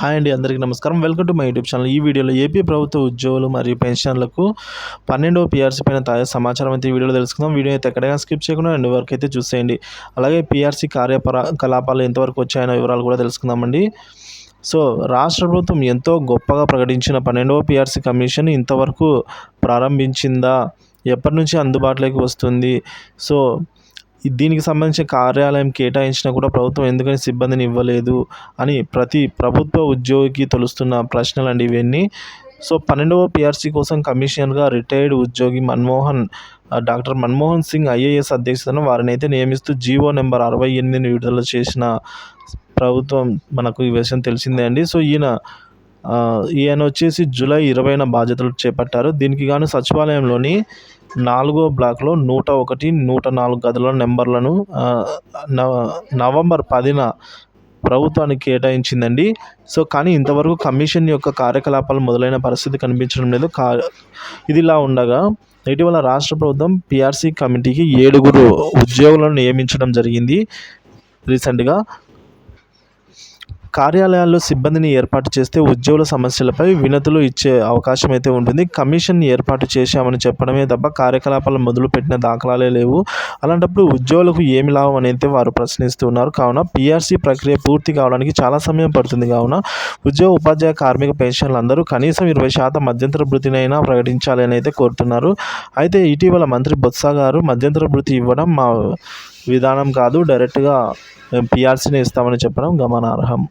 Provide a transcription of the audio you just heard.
Hi అండి అందరికీ నమస్కారం. Welcome to my YouTube channel ఈ వీడియోలో ఏపీ ప్రభుత్వ ఉద్యోగులు మరియు పెన్షన్లకు పన్నెండవ పీఆర్సీ పైన తాజా సమాచారం అయితే ఈ వీడియోలో తెలుసుకుందాం. వీడియో అయితే ఎక్కడైనా స్కిప్ చేయకుండా రెండు వరకు అయితే చూసేయండి. అలాగే పీఆర్సీ కార్యపరా కలాపాలు ఎంతవరకు వచ్చాయన్న వివరాలు కూడా తెలుసుకుందామండి. సో రాష్ట్ర ప్రభుత్వం ఎంతో గొప్పగా ప్రకటించిన పన్నెండవ పీఆర్సీ కమిషన్ ఇంతవరకు ప్రారంభించిందా? ఎప్పటి నుంచి అందుబాటులోకి వస్తుంది? సో దీనికి సంబంధించిన కార్యాలయం కేటాయించినా కూడా ప్రభుత్వం ఎందుకని సిబ్బందిని ఇవ్వలేదు అని ప్రతి ప్రభుత్వ ఉద్యోగికి తెలుస్తున్న ప్రశ్నలు అండి ఇవన్నీ. సో పన్నెండవ పిఆర్సీ కోసం కమిషనర్గా రిటైర్డ్ ఉద్యోగి మన్మోహన్ డాక్టర్ మన్మోహన్ సింగ్ ఐఏఎస్ అధ్యక్షతన వారిని అయితే నియమిస్తూ జీవో నెంబర్ అరవై ఎనిమిదిని విడుదల చేసిన ప్రభుత్వం మనకు ఈ విషయం తెలిసిందే అండి. సో ఈయన ఈయన వచ్చేసి జూలై ఇరవైన బాధ్యతలు చేపట్టారు. దీనికి గాను సచివాలయంలోని నాలుగో బ్లాక్లో నూట ఒకటి నూట నాలుగు గదుల నెంబర్లను నవంబర్ పదిన ప్రభుత్వానికి కేటాయించిందండి. సో కానీ ఇంతవరకు కమిషన్ యొక్క కార్యకలాపాలు మొదలైన పరిస్థితి కనిపించడం లేదు. కా ఇదిలా ఉండగా ఇటీవల రాష్ట్ర ప్రభుత్వం పిఆర్సీ కమిటీకి ఏడుగురు ఉద్యోగులను నియమించడం జరిగింది. రీసెంట్గా కార్యాలయాల్లో సిబ్బందిని ఏర్పాటు చేస్తే ఉద్యోగుల సమస్యలపై వినతులు ఇచ్చే అవకాశం అయితే ఉంటుంది. కమిషన్ ఏర్పాటు చేశామని చెప్పడమే తప్ప కార్యకలాపాలు మొదలుపెట్టిన దాఖలాలే లేవు. అలాంటప్పుడు ఉద్యోగులకు ఏమి లాభం అనేది వారు ప్రశ్నిస్తున్నారు కావున పిఆర్సీ ప్రక్రియ పూర్తి కావడానికి చాలా సమయం పడుతుంది. కావున ఉద్యోగ ఉపాధ్యాయ కార్మిక పెన్షన్లు అందరూ కనీసం ఇరవై శాతం మధ్యంతర భృతినైనా ప్రకటించాలి అని అయితే కోరుతున్నారు. అయితే ఇటీవల మంత్రి బొత్స గారు మధ్యంతర భృతి ఇవ్వడం మా విధానం కాదు డైరెక్ట్గా మేము పిఆర్సీని ఇస్తామని చెప్పడం గమనార్హం.